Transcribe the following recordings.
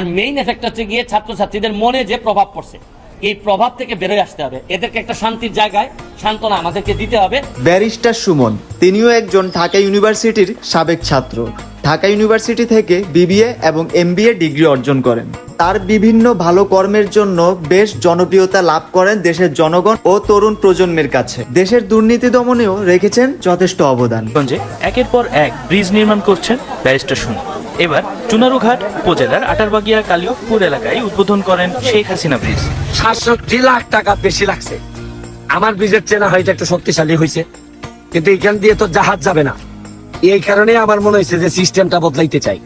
আর main effect হচ্ছে গিয়ে ছাত্রছাত্রীদের মনে যে প্রভাব পড়ছে এই প্রভাব থেকে বেরোয় আসতে হবে। এদেরকে একটা শান্তির জায়গায় সান্ত্বনা আমাদেরকে দিতে হবে। ব্যারিস্টার সুমন তিনিও একজন ঢাকা ইউনিভার্সিটির সাবেক ছাত্র। ঢাকা ইউনিভার্সিটি থেকে বিবিএ এবং এমবিএ ডিগ্রি অর্জন করেন। তার বিভিন্ন ভালো কর্মের জন্য বেশ জনপ্রিয়তা লাভ করেন দেশের জনগণ ও তরুণ প্রজন্মের কাছে। দেশের দুর্নীতি দমনেও রেখেছেন যথেষ্ট অবদান। একের পর এক ব্রিজ নির্মাণ করছেন ব্যারিস্টার সুমন। এবার চুনারুঘাট উপজেলার আটারবাগিয়া কালিয়পুর এলাকায় উদ্বোধন করেন শেখ হাসিনা ব্রিজ। সাতষট্টি লাখ টাকা বেশি লাগছে। আমার ব্রিজের চেনা হয়তো একটা শক্তিশালী হয়েছে। কিন্তু এখান দিয়ে তো জাহাজ যাবে না। এই কারণে আমার মনে হয়েছে যে সিস্টেমটা বদলাইতে চাই।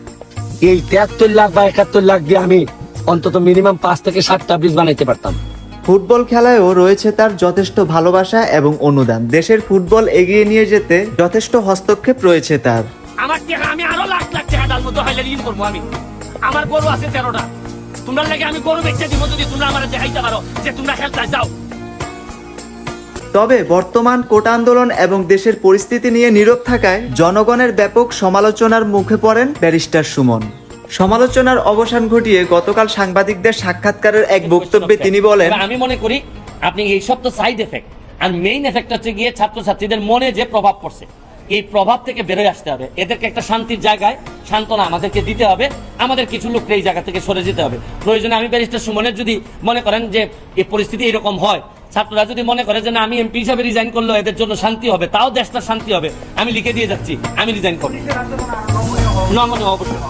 এই তেহাত্তর লাখ বা একাত্তর লাখ দিয়ে আমি অন্তত মিনিমাম পাঁচ থেকে সাতটা ব্রিজ বানাইতে পারতাম। ফুটবল খেলায়ও রয়েছে তার যথেষ্ট ভালোবাসা এবং অনুদান। দেশের ফুটবল এগিয়ে নিয়ে যেতে যথেষ্ট হস্তক্ষেপ রয়েছে তার। আমার আমি আরও লাখ মতো হাইলে ঋণ করব আমি। আমার গরু আছে তেরোটা। তোমরা লাগে আমি গরু বেচে দিব যদি তোমরা আমার দেখাইতে পারো যে তোমরা খেলতে যাও। তবে বর্তমান কোটা আন্দোলন এবং দেশের পরিস্থিতি নিয়ে নীরব থাকায় জনগণের ব্যাপক সমালোচনার মুখে পড়েন ব্যারিস্টার সুমন। সমালোচনার অবসান ঘটিয়ে গতকাল সাংবাদিকদের সাক্ষাৎকারের এক বক্তব্যে তিনি বলেন আমি মনে করি আপনি এই সব তো সাইড এফেক্ট আর মেইন এফেক্ট হচ্ছে গিয়ে ছাত্রছাত্রীদের মনে যে প্রভাব পড়ছে। এই প্রভাব থেকে বেরোয় আসতে হবে। এদেরকে একটা শান্তির জায়গায় সান্ত্বনা আমাদেরকে দিতে হবে। আমাদের কিছু লোককে এই জায়গা থেকে সরে যেতে হবে। প্রয়োজনে আমি ব্যারিস্টার সুমনের যদি মনে করেন যে এই পরিস্থিতি এরকম হয় ছাত্ররা যদি মনে করে যে না আমি এমপি হিসাবে রিজাইন করলে এদের জন্য শান্তি হবে তাও দেশটা শান্তি হবে। আমি লিখে দিয়ে যাচ্ছি আমি রিজাইন করব। নমনীয় অবশ্যই।